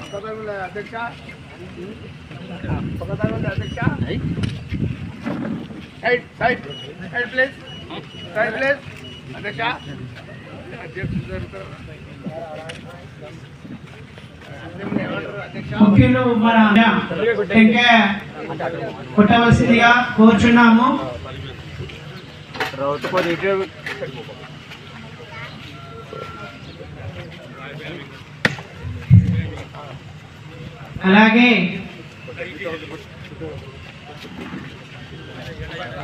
ಪಕ್ಕದ ಅಧ್ಯಕ್ಷ ಪಕ್ಕದ ಅಧ್ಯಕ್ಷ side side side place side place అధ్యక్ష అధ్యక్షుడు జరుగుతారు అధ్యక్ష ముఖ్యులు మన టెంకాయ కొట్టవలసిందిగా కోరుచున్నాము అలాగే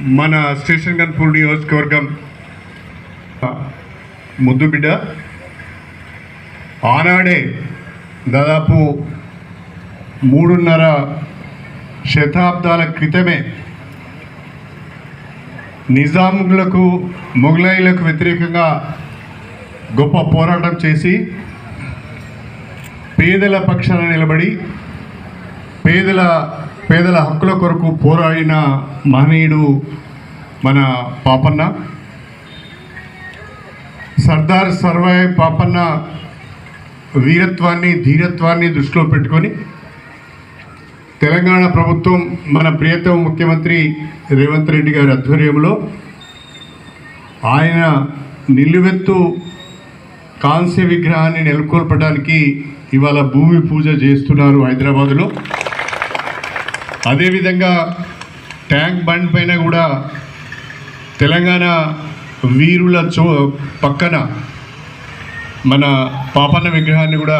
మన స్టేషన్ గన్పూర్ నియోజకవర్గం ముద్దు బిడ్డ. ఆనాడే దాదాపు మూడున్నర శతాబ్దాల క్రితమే నిజాములకు మొఘలాయిలకు వ్యతిరేకంగా గొప్ప పోరాటం చేసి పేదల పక్షాన నిలబడి పేదల పేదల హక్కుల కొరకు పోరాడిన మహనీయుడు మన పాపన్న సర్దార్ సర్వాయి పాపన్న వీరత్వాన్ని ధీరత్వాన్ని దృష్టిలో పెట్టుకొని తెలంగాణ ప్రభుత్వం మన ప్రియతమ ముఖ్యమంత్రి రేవంత్ రెడ్డి గారి ఆధ్వర్యంలో ఆయన నిలువెత్తు కాంస్య విగ్రహాన్ని నెలకొల్పడానికి ఇవాళ భూమి పూజ చేస్తున్నారు హైదరాబాదులో. అదేవిధంగా ట్యాంక్ బండ్ పైన కూడా తెలంగాణ వీరుల చో పక్కన మన పాపన్న విగ్రహాన్ని కూడా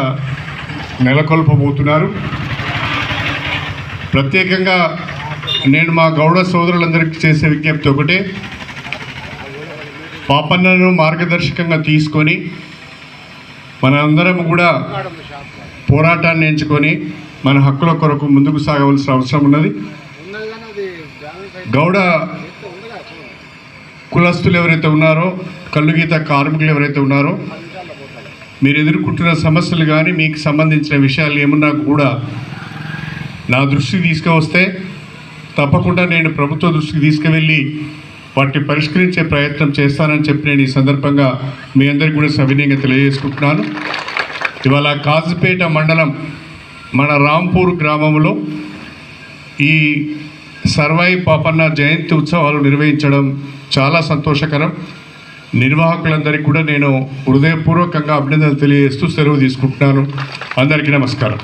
నెలకొల్పబోతున్నారు. ప్రత్యేకంగా నేను మా గౌడ సోదరులందరికీ చేసే విజ్ఞప్తి ఒకటే. పాపన్నను మార్గదర్శకంగా తీసుకొని మనందరం కూడా పోరాటాన్ని ఎంచుకొని మన హక్కుల కొరకు ముందుకు సాగవలసిన అవసరం ఉన్నది. గౌడ కులస్తులు ఎవరైతే ఉన్నారో కళ్ళుగీత కార్మికులు ఎవరైతే ఉన్నారో మీరు ఎదుర్కొంటున్న సమస్యలు కానీ మీకు సంబంధించిన విషయాలు ఏమన్నా కూడా నా దృష్టికి తీసుకువస్తే తప్పకుండా నేను ప్రభుత్వ దృష్టికి తీసుకువెళ్ళి వాటిని పరిష్కరించే ప్రయత్నం చేస్తానని చెప్పి నేను ఈ సందర్భంగా మీ అందరికీ కూడా సవినయంగా తెలియజేసుకుంటున్నాను. ఇవాళ కాజుపేట మండలం మన రాంపూర్ గ్రామంలో ఈ సర్వాయి పాపన్న జయంతి ఉత్సవాలు నిర్వహించడం చాలా సంతోషకరం. నిర్వాహకులందరికీ కూడా నేను హృదయపూర్వకంగా అభినందనలు తెలియజేస్తూ సెలవు తీసుకుంటున్నాను. అందరికీ నమస్కారం.